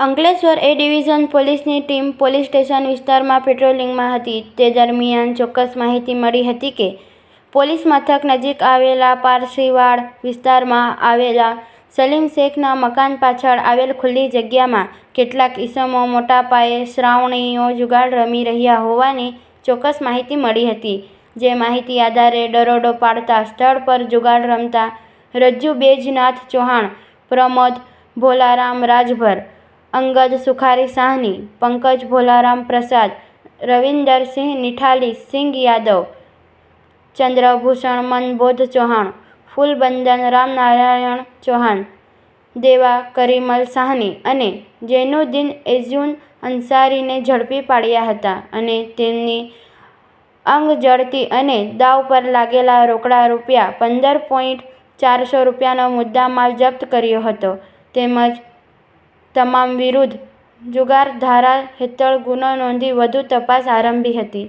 Ankleshwar A division પોલીસની team police station વિસ્તારમાં પેટ્રોલિંગમાં હતી. તે દરમિયાન ચોક્કસ માહિતી મળી હતી કે, પોલીસ મથક નજીક આવેલા પારસીવાડ વિસ્તારમાં આવેલા સલીમ શેખના મકાન પાછળ આવેલ ખુલ્લી જગ્યામાં કેટલાક ઈસમો મોટા પાયે શ્રાવણીઓ જુગાર રમી રહ્યા હોવાની ચોક્કસ માહિતી મળી હતી. જે માહિતી આધારે દરોડો પાડતા સ્થળ પર જુગાર રમતા રજ્જુ બેજનાથ ચૌહાણ, પ્રમોદ ભોલારામ રાજભર અંગદ સુખારી સાહની, પંકજ ભોલારામ પ્રસાદ રવિન્દરસિંહ નિઠાલી, સિંઘ યાદવ, ચંદ્રભૂષણ મનબોધ ચૌહાણ, ફૂલબંદન રામનારાયણ ચૌહાણ, દેવા કરીમલ સાહની અને જૈનુદ્દીન એઝુન અંસારીને ઝડપી પાડ્યા હતા અને તેમની અંગ જડતી અને દાવ પર લાગેલા રોકડા રૂપિયા પંદર પોઈન્ટ ચારસો રૂપિયાનો મુદ્દામાલ જપ્ત કર્યો હતો. તેમજ તમામ વિરુદ્ધ જુગાર ધારા હેઠળ ગુનો નોંધી વધુ તપાસ આરંભી હતી.